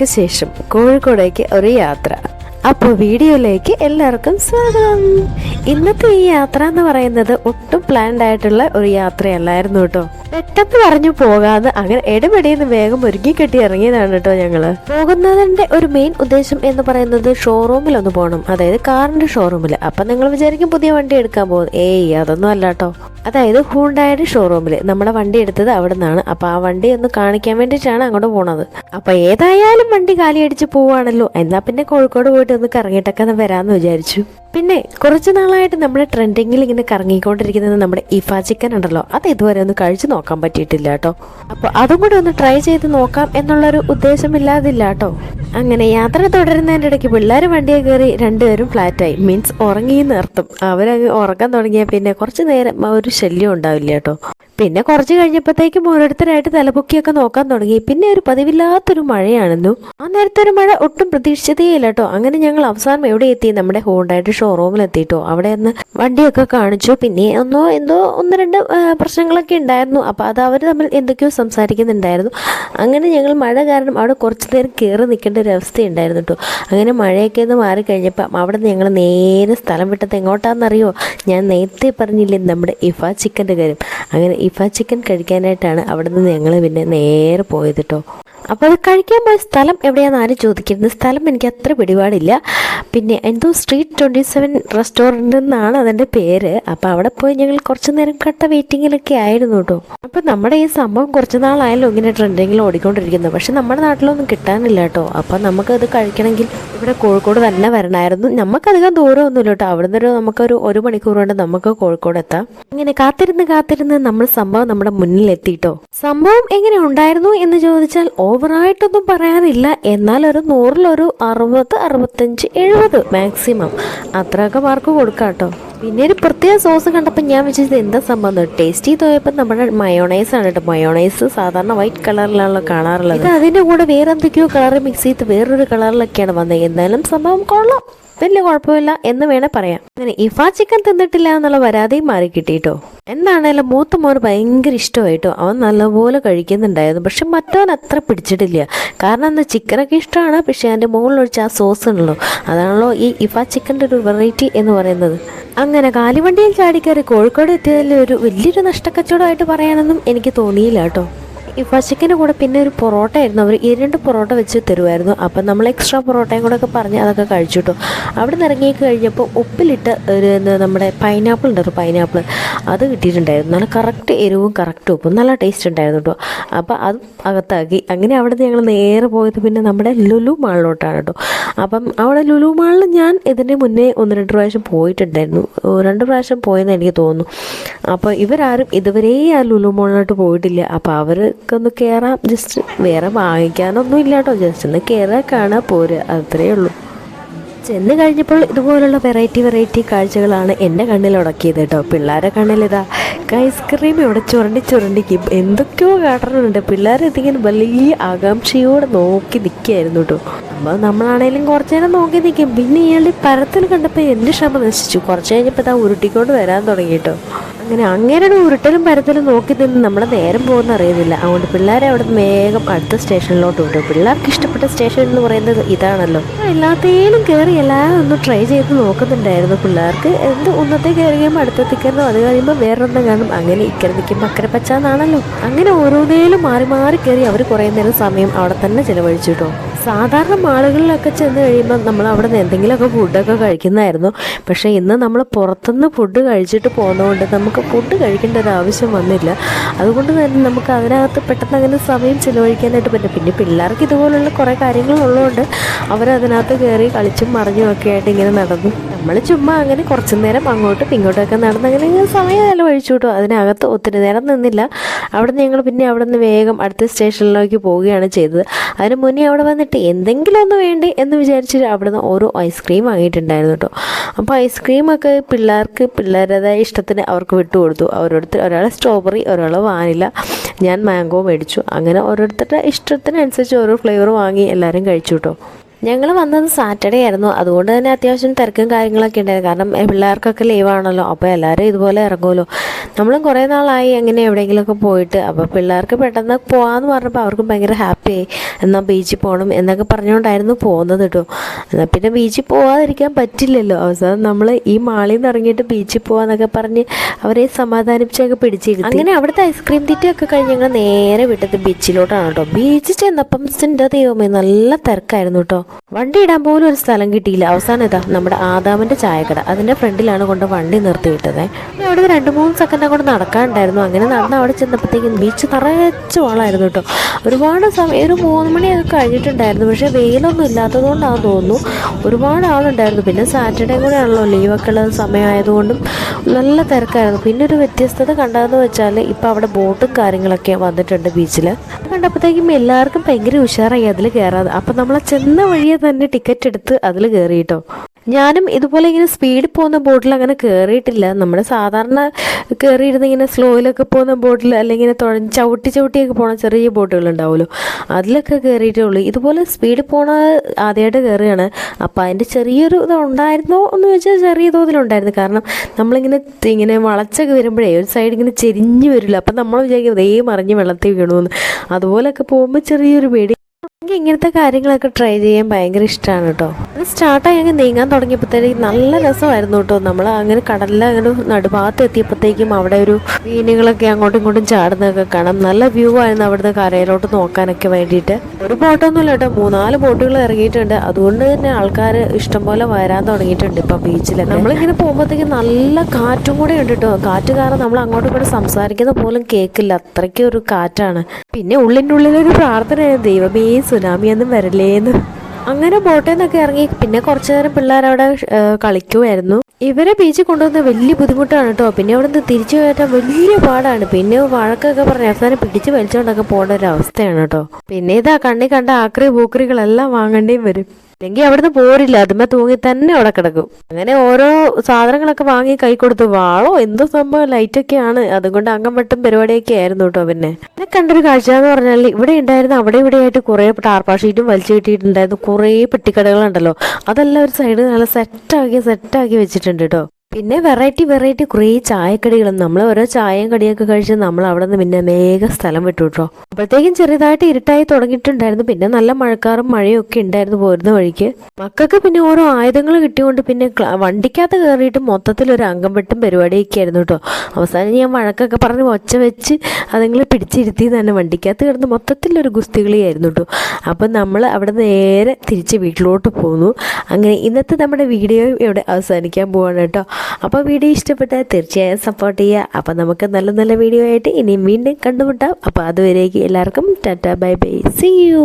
നാളുകൾക്ക് ശേഷം കോഴിക്കോടേക്ക് ഒരു യാത്ര. അപ്പോൾ വീഡിയോയിലേക്ക് എല്ലാവർക്കും സ്വാഗതം. ഇന്നത്തെ ഈ യാത്ര എന്ന് പറയുന്നത് ഒട്ടും പ്ലാൻഡ് ആയിട്ടുള്ള ഒരു യാത്രയല്ലായിരുന്നു കേട്ടോ. പെട്ടെന്ന് പറഞ്ഞു പോകാതെ അങ്ങനെ ഇടപെടിയെന്ന് വേഗം ഒരുങ്ങി കെട്ടി ഇറങ്ങിയതാണ് കേട്ടോ ഞങ്ങൾ. പോകുന്നതിന്റെ ഒരു മെയിൻ ഉദ്ദേശം എന്ന് പറയുന്നത് ഷോറൂമിൽ ഒന്ന് പോകണം അതായത് കാറിന്റെ ഷോറൂമിൽ അപ്പൊ നിങ്ങൾ വിചാരിക്കും പുതിയ വണ്ടി എടുക്കാൻ പോകും. ഏയ് അതൊന്നും അല്ല കേട്ടോ. അതായത് ഹൂണ്ടായുടെ ഷോറൂമിൽ നമ്മുടെ വണ്ടി എടുത്തത് അവിടെ നിന്നാണ് അപ്പൊ ആ വണ്ടി ഒന്ന് കാണിക്കാൻ വേണ്ടിയിട്ടാണ് അങ്ങോട്ട് പോണത്. അപ്പൊ ഏതായാലും വണ്ടി കാലിയടിച്ച് പോവാണല്ലോ. എന്നാൽ പിന്നെ കോഴിക്കോട് പോയിട്ട് ഒന്ന് കറങ്ങിയിട്ടൊക്കെ വരാമെന്ന് വിചാരിച്ചു. പിന്നെ കുറച്ച് നാളായിട്ട് നമ്മുടെ ട്രെൻഡിങ്ങിൽ ഇങ്ങനെ കറങ്ങിക്കൊണ്ടിരിക്കുന്നത് നമ്മുടെ ഇഫ ചിക്കൻ ഉണ്ടല്ലോ. അത് ഇതുവരെ ഒന്ന് കഴിച്ചു നോക്കാൻ പറ്റിയിട്ടില്ല കേട്ടോ. അപ്പോൾ അതും കൂടി ഒന്ന് ട്രൈ ചെയ്ത് നോക്കാം എന്നുള്ളൊരു ഉദ്ദേശമില്ലാതില്ല കേട്ടോ. അങ്ങനെ യാത്ര തുടരുന്നതിന്റെ ഇടയ്ക്ക് പിള്ളേർ വണ്ടിയെ കയറി രണ്ടുപേരും ഫ്ലാറ്റായി മീൻസ് ഉറങ്ങി നിർത്തും. അവരങ്ങ് ഉറങ്ങാൻ തുടങ്ങിയാൽ പിന്നെ കുറച്ച് നേരം ഒരു ശല്യം ഉണ്ടാവില്ല കേട്ടോ. പിന്നെ കുറച്ച് കഴിഞ്ഞപ്പോഴത്തേക്കും ഓരോരുത്തരായിട്ട് തലപൊക്കിയൊക്കെ നോക്കാൻ തുടങ്ങി. പിന്നെ ഒരു പതിവില്ലാത്തൊരു മഴയാണെന്നു ആ നേരത്തെ ഒരു മഴ ഒട്ടും പ്രതീക്ഷിച്ചതേ ഇല്ല കേട്ടോ. അങ്ങനെ ഞങ്ങൾ അവസാനം എവിടെ എത്തി? നമ്മുടെ ഹോണ്ടായിട്ട് ഷോറൂമിൽ എത്തിയിട്ടോ. അവിടെ നിന്ന് വണ്ടിയൊക്കെ കാണിച്ചു. പിന്നെ ഒന്നോ എന്തോ ഒന്ന് രണ്ട് പ്രശ്നങ്ങളൊക്കെ ഉണ്ടായിരുന്നു. അപ്പോൾ അത് അവർ തമ്മിൽ എന്തൊക്കെയോ സംസാരിക്കുന്നുണ്ടായിരുന്നു. അങ്ങനെ ഞങ്ങൾ മഴ കാരണം അവിടെ കുറച്ച് നേരം കയറി നിൽക്കേണ്ട ഒരു അവസ്ഥയുണ്ടായിരുന്നു കേട്ടോ. അങ്ങനെ മഴയൊക്കെ ഒന്ന് മാറിക്കഴിഞ്ഞപ്പോൾ അവിടെ നിന്ന് ഞങ്ങൾ നേരെ സ്ഥലം വിട്ടത് എങ്ങോട്ടാണെന്നറിയോ? ഞാൻ നേരത്തെ പറഞ്ഞില്ലേ നമ്മുടെ ഇഫ ചിക്കന്റെ കാര്യം. അങ്ങനെ ഇഫ ചിക്കൻ കഴിക്കാനായിട്ടാണ് അവിടെ നിന്ന് ഞങ്ങൾ പിന്നെ നേരെ പോയത് കേട്ടോ അപ്പോൾ അത് കഴിക്കാൻ പോയ സ്ഥലം എവിടെയാണെന്ന് ആരും ചോദിക്കരുത്. സ്ഥലം എനിക്ക് അത്ര പിടിപാടില്ല. പിന്നെ എന്തോ സ്ട്രീറ്റ് ട്വന്റി സെവൻ റെസ്റ്റോറന്റ് എന്നാണ് അതിന്റെ പേര്. അപ്പോൾ അവിടെ പോയി ഞങ്ങൾ കുറച്ച് നേരം കട്ട വെയിറ്റിങ്ങിലൊക്കെ ആയിരുന്നു കേട്ടോ അപ്പോൾ നമ്മുടെ ഈ സംഭവം കുറച്ച് നാളായാലും ഇങ്ങനെ ട്രെൻഡിങ്ങിൽ ഓടിക്കൊണ്ടിരിക്കുന്നത്. പക്ഷെ നമ്മുടെ നാട്ടിലൊന്നും കിട്ടാനില്ല കേട്ടോ അപ്പോൾ നമുക്കത് കഴിക്കണമെങ്കിൽ ഇവിടെ കോഴിക്കോട് തന്നെ വരണമായിരുന്നു നമുക്കധികം ദൂരമൊന്നുമില്ല കേട്ടോ അവിടെ നിന്നൊരു നമുക്കൊരു ഒരു മണിക്കൂർ കൊണ്ട് നമുക്ക് കോഴിക്കോട് എത്താം. ഇങ്ങനെ കാത്തിരുന്ന് കാത്തിരുന്ന് നമ്മൾ സംഭവം നമ്മുടെ മുന്നിൽ എത്തിയിട്ടോ സംഭവം എങ്ങനെ ഉണ്ടായിരുന്നു എന്ന് ചോദിച്ചാൽ ഓവറായിട്ടൊന്നും പറയാനില്ല. എന്നാൽ ഒരു നൂറിലൊരു അറുപത് അറുപത്തഞ്ച് എഴുപത് മാക്സിമം അത്രയൊക്കെ മാർക്ക് കൊടുക്കാം കേട്ടോ പിന്നെ ഒരു പ്രത്യേക സോസ് കണ്ടപ്പോൾ ഞാൻ വെച്ചത് എന്താ സംഭവം ടേസ്റ്റ് ചെയ്ത് പോയപ്പോൾ നമ്മുടെ മയോണൈസ് ആണ് കേട്ടോ മയോണൈസ് സാധാരണ വൈറ്റ് കളറിലാണല്ലോ കാണാറുള്ളത്. അതിന്റെ കൂടെ വേറെ എന്തൊക്കെയോ കളർ മിക്സ് ചെയ്ത് വേറൊരു കളറിലൊക്കെയാണ് വന്നത് എന്തായാലും സംഭവം കൊള്ളാം. വലിയ കുഴപ്പമില്ല എന്ന് വേണേ പറയാം. അങ്ങനെ ഇഫ ചിക്കൻ തിന്നിട്ടില്ല എന്നുള്ള പരാതിയും മാറി കിട്ടിയിട്ടോ? എന്താണേലും മൂത്ത മോന് ഭയങ്കര ഇഷ്ടമായിട്ടോ? അവൻ നല്ലപോലെ കഴിക്കുന്നുണ്ടായിരുന്നു. പക്ഷെ മറ്റവൻ അത്ര പിടിച്ചിട്ടില്ല. കാരണം എന്താ ചിക്കനൊക്കെ ഇഷ്ടമാണ്. പക്ഷെ അതിന്റെ മുകളിലൊഴിച്ച് ആ സോസ് ഉണ്ടല്ലോ. അതാണല്ലോ ഈ ഇഫ ചിക്കന്റെ ഒരു വെറൈറ്റി എന്ന് പറയുന്നത്. അങ്ങനെ കാലിവണ്ടിയിൽ ചാടിക്കയറി കോഴിക്കോട് എത്തിയതിൽ ഒരു വലിയൊരു നഷ്ടക്കച്ചവടമായിട്ട് പറയാനൊന്നും എനിക്ക് തോന്നിയില്ല കേട്ടോ. ഈ പശുക്കിന്റെ കൂടെ പിന്നെ ഒരു പൊറോട്ട ആയിരുന്നു. അവർ ഇരണ്ട് രണ്ട് പൊറോട്ട വെച്ച് തരുമായിരുന്നു അപ്പം നമ്മൾ എക്സ്ട്രാ പൊറോട്ടയും കൂടെ ഒക്കെ പറഞ്ഞ് അതൊക്കെ കഴിച്ചു അവിടെ നിന്ന് ഇറങ്ങി കഴിഞ്ഞപ്പോൾ ഉപ്പിലിട്ട് ഒരു നമ്മുടെ പൈനാപ്പിൾ ഉണ്ടായിരുന്നു പൈനാപ്പിൾ അത് കിട്ടിയിട്ടുണ്ടായിരുന്നു. നല്ല കറക്റ്റ് എരിവും കറക്റ്റ് ഉപ്പും. നല്ല ടേസ്റ്റ് ഉണ്ടായിരുന്നു കേട്ടോ അപ്പോൾ അതും അകത്താക്കി. അങ്ങനെ അവിടെ നിന്ന് ഞങ്ങൾ നേരെ പോയത് പിന്നെ നമ്മുടെ ലുലു മാളിലോട്ടാണ് കേട്ടോ അപ്പം അവിടെ ലുലു മാളിൽ ഞാൻ ഇതിന്റെ മുന്നേ ഒന്ന് രണ്ട് പ്രാവശ്യം പോയിട്ടുണ്ടായിരുന്നു. രണ്ട് പ്രാവശ്യം പോയെന്ന് എനിക്ക് തോന്നുന്നു. അപ്പോൾ ഇവരാരും ഇതുവരെ ആ ലുലു മാളിലോട്ട് പോയിട്ടില്ല. അപ്പോൾ അവർക്ക് ഒന്ന് കയറാം ജസ്റ്റ് വേറെ വാങ്ങിക്കാനൊന്നും ഇല്ല കേട്ടോ ജസ്റ്റ് ഒന്ന് കയറുക കാണാൻ പോരുക അത്രയേ ഉള്ളൂ. ചെന്ന് കഴിഞ്ഞപ്പോൾ ഇതുപോലുള്ള വെറൈറ്റി വെറൈറ്റി കാഴ്ചകളാണ് എന്റെ കണ്ണിൽ ഉടക്കിയത് കേട്ടോ പിള്ളേരെ കണ്ണിലിതാ ഐസ്ക്രീം ഇവിടെ ചുരണ്ടി ചുരണ്ടിക്ക് എന്തൊക്കെയോ കാട്ടണുണ്ട്. പിള്ളേർ ഇതിങ്ങനെ വലിയ ആകാംക്ഷയോടെ നോക്കി നിൽക്കുകയായിരുന്നു കേട്ടോ അപ്പോൾ നമ്മളാണേലും കുറച്ച് നേരം നോക്കി നിൽക്കും പിന്നെ ഇയാളുടെ പരത്തിൽ കണ്ടപ്പോൾ എന്റെ ക്ഷമ നശിച്ചു. കുറച്ച് കഴിഞ്ഞപ്പോൾ ഇതാ ഉരുട്ടിക്കൊണ്ട് വരാൻ തുടങ്ങി കേട്ടോ അങ്ങനെ അങ്ങേരുടെ ഉരുട്ടലും പരത്തലും നോക്കി നിന്ന് നമ്മളെ നേരം പോകുന്ന അറിയുന്നില്ല അതുകൊണ്ട് പിള്ളേരെ അവിടെ വേഗം അടുത്ത സ്റ്റേഷനിലോട്ട് വിട്ടു. പിള്ളേർക്ക് ഇഷ്ടപ്പെട്ട സ്റ്റേഷൻ എന്ന് പറയുന്നത് ഇതാണല്ലോ. എല്ലാത്തേലും കയറി എല്ലാം ഒന്ന് ട്രൈ ചെയ്ത് നോക്കുന്നുണ്ടായിരുന്നു പിള്ളേർക്ക്. എന്ത് ഒന്നത്തെ കയറി കഴിയുമ്പോൾ അടുത്തത്തെ കയറുന്നു അത് കഴിയുമ്പോൾ വേറൊന്നും കാണും. അങ്ങനെ ഇക്കരെ നിൽക്കുമ്പോൾ അക്കരെ പച്ചാന്നാണല്ലോ. അങ്ങനെ ഓരോന്നേലും മാറി മാറി കയറി അവർ കുറേ നേരം സമയം അവിടെ തന്നെ ചിലവഴിച്ചു കേട്ടോ. സാധാരണ മാളുകളിലൊക്കെ ചെന്ന് കഴിയുമ്പോൾ നമ്മൾ അവിടെ നിന്ന് എന്തെങ്കിലുമൊക്കെ ഫുഡൊക്കെ കഴിക്കുന്നതായിരുന്നു. പക്ഷേ ഇന്ന് നമ്മൾ പുറത്തുനിന്ന് ഫുഡ് കഴിച്ചിട്ട് പോകുന്നതുകൊണ്ട് നമുക്ക് ഫുഡ് കഴിക്കേണ്ട ഒരു ആവശ്യം വന്നില്ല. അതുകൊണ്ട് തന്നെ നമുക്ക് അതിനകത്ത് പെട്ടെന്ന് അങ്ങനെ സമയം ചിലവഴിക്കാനായിട്ട് പറ്റും പിന്നെ പിള്ളേർക്ക് ഇതുപോലുള്ള കുറേ കാര്യങ്ങളുള്ളതുകൊണ്ട് അവരതിനകത്ത് കയറി കളിച്ചും മറിഞ്ഞും ഒക്കെ ആയിട്ട് ഇങ്ങനെ നടന്നു. നമ്മൾ ചുമ്മാ അങ്ങനെ കുറച്ച് നേരം അങ്ങോട്ടും ഇങ്ങോട്ടൊക്കെ നടന്ന് അങ്ങനെ സമയം ചിലവഴിച്ചു കിട്ടും അതിനകത്ത് ഒത്തിരി നേരം നിന്നില്ല. അവിടെ ഞങ്ങൾ പിന്നെ അവിടെ നിന്ന് വേഗം അടുത്ത സ്റ്റേഷനിലേക്ക് പോവുകയാണ് ചെയ്തത്. അതിന് മുന്നേ അവിടെ വന്നിട്ട് എന്തെങ്കിലും ഒന്ന് വേണ്ടേ എന്ന് വിചാരിച്ചിട്ട് അവിടെ നിന്ന് ഓരോ ഐസ്ക്രീം വാങ്ങിയിട്ടുണ്ടായിരുന്നു കേട്ടോ അപ്പോൾ ഐസ്ക്രീമൊക്കെ പിള്ളേർക്ക് പിള്ളേരുടേതായ ഇഷ്ടത്തിന് അവർക്ക് വിട്ടുകൊടുത്തു ഓരോരുത്തർ ഒരാൾ സ്ട്രോബെറി ഒരാൾ വാനില ഞാൻ മാംഗോ മേടിച്ചു. അങ്ങനെ ഓരോരുത്തരുടെ ഇഷ്ടത്തിനനുസരിച്ച് ഓരോ ഫ്ലേവർ വാങ്ങി എല്ലാവരും കഴിച്ചു കേട്ടോ ഞങ്ങൾ വന്നത് സാറ്റർഡേ ആയിരുന്നു. അതുകൊണ്ട് തന്നെ അത്യാവശ്യം തിരക്കും കാര്യങ്ങളൊക്കെ ഉണ്ടായിരുന്നു. കാരണം പിള്ളേർക്കൊക്കെ ലീവാണല്ലോ അപ്പോൾ എല്ലാവരും ഇതുപോലെ ഇറങ്ങുമല്ലോ. നമ്മളും കുറേ നാളായി അങ്ങനെ എവിടെയെങ്കിലുമൊക്കെ പോയിട്ട്. അപ്പോൾ പിള്ളേർക്ക് പെട്ടെന്ന് പോകാമെന്ന് പറഞ്ഞപ്പോൾ അവർക്കും ഭയങ്കര ഹാപ്പിയായി എന്നാൽ ബീച്ചിൽ പോകണം എന്നൊക്കെ പറഞ്ഞുകൊണ്ടായിരുന്നു പോകുന്നത് കേട്ടോ എന്നാൽ പിന്നെ ബീച്ചിൽ പോകാതിരിക്കാൻ പറ്റില്ലല്ലോ. അവസാനം നമ്മൾ ഈ മാളിൽ നിന്ന് ഇറങ്ങിയിട്ട് ബീച്ചിൽ പോവാന്നൊക്കെ പറഞ്ഞ് അവരെ സമാധാനിപ്പിച്ചൊക്കെ പിടിച്ചിരുന്നു അങ്ങനെ അവിടുത്തെ ഐസ്ക്രീം തീറ്റയൊക്കെ കഴിഞ്ഞ് ഞങ്ങൾ നേരെ വിട്ടത് ബീച്ചിലോട്ടാണ് കേട്ടോ ബീച്ചിൽ ചെന്നപ്പം എന്റെ ദൈവമേ നല്ല തിരക്കായിരുന്നു കേട്ടോ വണ്ടി ഇടാൻ പോലും ഒരു സ്ഥലം കിട്ടിയില്ല. അവസാനം ഇതാ നമ്മുടെ ആദാമിന്റെ ചായക്കട. അതിന്റെ ഫ്രണ്ടിലാണ് കൊണ്ട് വണ്ടി നിർത്തി വിട്ടത് അവിടെ രണ്ട് മൂന്ന് സെക്കൻഡ് അങ്ങോട്ട് നടക്കാനുണ്ടായിരുന്നു അങ്ങനെ നടന്ന് അവിടെ ചെന്നപ്പോഴത്തേക്കും ബീച്ച് നിറച്ച് വളമായിരുന്നു കേട്ടോ. ഒരുപാട് സമയം ഒരു മൂന്ന് മണിയൊക്കെ കഴിഞ്ഞിട്ടുണ്ടായിരുന്നു. പക്ഷേ വെയിലൊന്നും ഇല്ലാത്തതുകൊണ്ടാണെന്ന് തോന്നുന്നു. ഒരുപാട് ആളുണ്ടായിരുന്നു. പിന്നെ സാറ്റർഡേ കൂടെ ആണല്ലോ ലീവൊക്കെ ഉള്ള സമയമായതുകൊണ്ടും നല്ല തിരക്കായിരുന്നു. പിന്നെ ഒരു വ്യത്യസ്തത കണ്ടതെന്ന് വെച്ചാൽ ഇപ്പം അവിടെ ബോട്ടും കാര്യങ്ങളൊക്കെ വന്നിട്ടുണ്ട് ബീച്ചിൽ കണ്ടപ്പോഴത്തേക്കും എല്ലാവർക്കും ഭയങ്കര ഉഷാറായി അതിൽ കയറാതെ അപ്പം നമ്മൾ ചെന്ന വഴിയെ തന്നെ ടിക്കറ്റ് എടുത്ത് അതിൽ കയറി കേട്ടോ ഞാനും ഇതുപോലെ ഇങ്ങനെ സ്പീഡിൽ പോകുന്ന ബോട്ടിൽ അങ്ങനെ കയറിയിട്ടില്ല നമ്മുടെ സാധാരണ കയറിയിരുന്ന ഇങ്ങനെ സ്ലോയിലൊക്കെ പോകുന്ന ബോട്ടിൽ അല്ലെങ്കിൽ ഇങ്ങനെ തുഴ ചവിട്ടി ചവിട്ടിയൊക്കെ പോണ ചെറിയ ബോട്ടുകൾ ഉണ്ടാവുമല്ലോ അതിലൊക്കെ കയറിയിട്ടേ ഉള്ളൂ. ഇതുപോലെ സ്പീഡിൽ പോണ ആദ്യമായിട്ട് കയറുകയാണ് അപ്പോൾ അതിന്റെ ചെറിയൊരു ഇത് ഉണ്ടായിരുന്നോ എന്ന് ചോദിച്ചാൽ ചെറിയ തോതിലുണ്ടായിരുന്നു. കാരണം നമ്മളിങ്ങനെ ഇങ്ങനെ വളച്ചൊക്കെ വരുമ്പോഴേ ഒരു സൈഡ് ഇങ്ങനെ ചെരിഞ്ഞ് വരില്ല. അപ്പം നമ്മൾ വിചാരിക്കും ദേ മറിഞ്ഞ് വെള്ളത്തിൽ വീണുവെന്ന് അതുപോലൊക്കെ പോകുമ്പോൾ ചെറിയൊരു പേടി. എനിക്ക് ഇങ്ങനത്തെ കാര്യങ്ങളൊക്കെ ട്രൈ ചെയ്യാൻ ഭയങ്കര ഇഷ്ടമാണ് കേട്ടോ അത് സ്റ്റാർട്ടായി അങ്ങ് നീങ്ങാൻ തുടങ്ങിയപ്പോഴത്തേക്കും നല്ല രസമായിരുന്നു കേട്ടോ നമ്മൾ അങ്ങനെ കടലിൽ അങ്ങനെ നടുഭാഗത്ത് എത്തിയപ്പോഴത്തേക്കും അവിടെ ഒരു മീനുകളൊക്കെ അങ്ങോട്ടും ഇങ്ങോട്ടും ചാടുന്നതൊക്കെ കാണാം. നല്ല വ്യൂ ആയിരുന്നു അവിടുന്ന് കരയിലോട്ട് നോക്കാനൊക്കെ വേണ്ടിയിട്ട്. ഒരു ബോട്ടൊന്നുമില്ല കേട്ടോ മൂന്നാൽ ബോട്ടുകൾ ഇറങ്ങിയിട്ടുണ്ട്. അതുകൊണ്ട് തന്നെ ആൾക്കാർ ഇഷ്ടംപോലെ വരാൻ തുടങ്ങിയിട്ടുണ്ട് ഇപ്പം ബീച്ചിൽ നമ്മളിങ്ങനെ പോകുമ്പോഴത്തേക്കും നല്ല കാറ്റും കൂടെ ഉണ്ട് കേട്ടോ കാറ്റ് കാരണം നമ്മൾ അങ്ങോട്ടും ഇങ്ങോട്ടും സംസാരിക്കുന്ന പോലും കേൾക്കില്ല അത്രയ്ക്ക് ഒരു കാറ്റാണ്. പിന്നെ ഉള്ളിന്റെ ഉള്ളിലൊരു പ്രാർത്ഥനയാണ് ദൈവമേ സുനാമിയൊന്നും വരില്ലേന്ന്. അങ്ങനെ ബോട്ടിൽ നിന്നൊക്കെ ഇറങ്ങി പിന്നെ കുറച്ചു നേരം പിള്ളേർ അവിടെ കളിക്കുമായിരുന്നു ഇവരെ ബീച്ചിൽ കൊണ്ടുവന്ന വലിയ ബുദ്ധിമുട്ടാണ് കേട്ടോ പിന്നെ അവിടെ നിന്ന് തിരിച്ചു കയറ്റാൻ വലിയ പാടാണ്. പിന്നെ വഴക്കൊക്കെ പറഞ്ഞ് അവസാനം പിടിച്ച് വലിച്ചുകൊണ്ടൊക്കെ പോകേണ്ട ഒരു അവസ്ഥയാണ് കേട്ടോ പിന്നെ ഇതാ കണ്ണി കണ്ട ആക്രി പൂക്കറികളെല്ലാം വാങ്ങേണ്ടിയും വരും. അല്ലെങ്കിൽ അവിടുന്ന് പോരില്ല. അതുമ്മ തൂങ്ങി തന്നെ അവിടെ കിടക്കും. അങ്ങനെ ഓരോ സാധനങ്ങളൊക്കെ വാങ്ങി കൈ കൊടുത്തു വാളോ എന്തോ സംഭവം? ലൈറ്റൊക്കെയാണ് അതുകൊണ്ട് അങ്ങം വെട്ടും പരിപാടിയൊക്കെ ആയിരുന്നു കേട്ടോ പിന്നെ. എന്നെ കണ്ടൊരു കാഴ്ച എന്ന് പറഞ്ഞാൽ ഇവിടെ ഉണ്ടായിരുന്ന അവിടെ ഇവിടെ ആയിട്ട് കുറേ ടാർപ്പാ ഷീറ്റും വലിച്ചു കിട്ടിയിട്ടുണ്ടായിരുന്നു. കുറേ പെട്ടിക്കടകളുണ്ടല്ലോ. അതെല്ലാം ഒരു സൈഡ് നല്ല സെറ്റാക്കി സെറ്റാക്കി വെച്ചിട്ടുണ്ട് കേട്ടോ പിന്നെ വെറൈറ്റി വെറൈറ്റി കുറേ ചായക്കടികളും. നമ്മൾ ഓരോ ചായയും കടിയൊക്കെ കഴിച്ച് നമ്മൾ അവിടെ നിന്ന് പിന്നെ വേഗം സ്ഥലം വിട്ടു കേട്ടോ അപ്പോഴത്തേക്കും ചെറുതായിട്ട് ഇരുട്ടായി തുടങ്ങിയിട്ടുണ്ടായിരുന്നു. പിന്നെ നല്ല മഴക്കാറും മഴയും ഒക്കെ ഉണ്ടായിരുന്നു പോരുന്ന വഴിക്ക്. മക്കൾക്ക് പിന്നെ ഓരോ ആയുധങ്ങൾ കിട്ടിയോണ്ട് പിന്നെ വണ്ടിക്കകത്ത് കയറിയിട്ട് മൊത്തത്തിൽ ഒരു അംഗം വെട്ടും പരിപാടിയൊക്കെ ആയിരുന്നു കേട്ടോ അവസാനം ഞാൻ വഴക്കൊക്കെ പറഞ്ഞ് ഒച്ച വെച്ച് അതുങ്ങളെ പിടിച്ചിരുത്തി തന്നെ വണ്ടിക്കകത്ത് കിടന്ന് മൊത്തത്തിൽ ഒരു ഗുസ്തികളിയായിരുന്നു കേട്ടോ അപ്പം നമ്മൾ അവിടെ നേരെ തിരിച്ച് വീട്ടിലോട്ട് പോന്നു. അങ്ങനെ ഇന്നത്തെ നമ്മുടെ വീഡിയോ ഇവിടെ അവസാനിക്കാൻ പോവാണ് കേട്ടോ അപ്പോൾ വീഡിയോ ഇഷ്ടപ്പെട്ടാൽ തീർച്ചയായും സപ്പോർട്ട് ചെയ്യുക. അപ്പോൾ നമുക്ക് നല്ല നല്ല വീഡിയോ ആയിട്ട് ഇനിയും വീണ്ടും കണ്ടുമുട്ടാം. അപ്പോൾ അതുവരേക്ക് എല്ലാവർക്കും tata bye bye. See you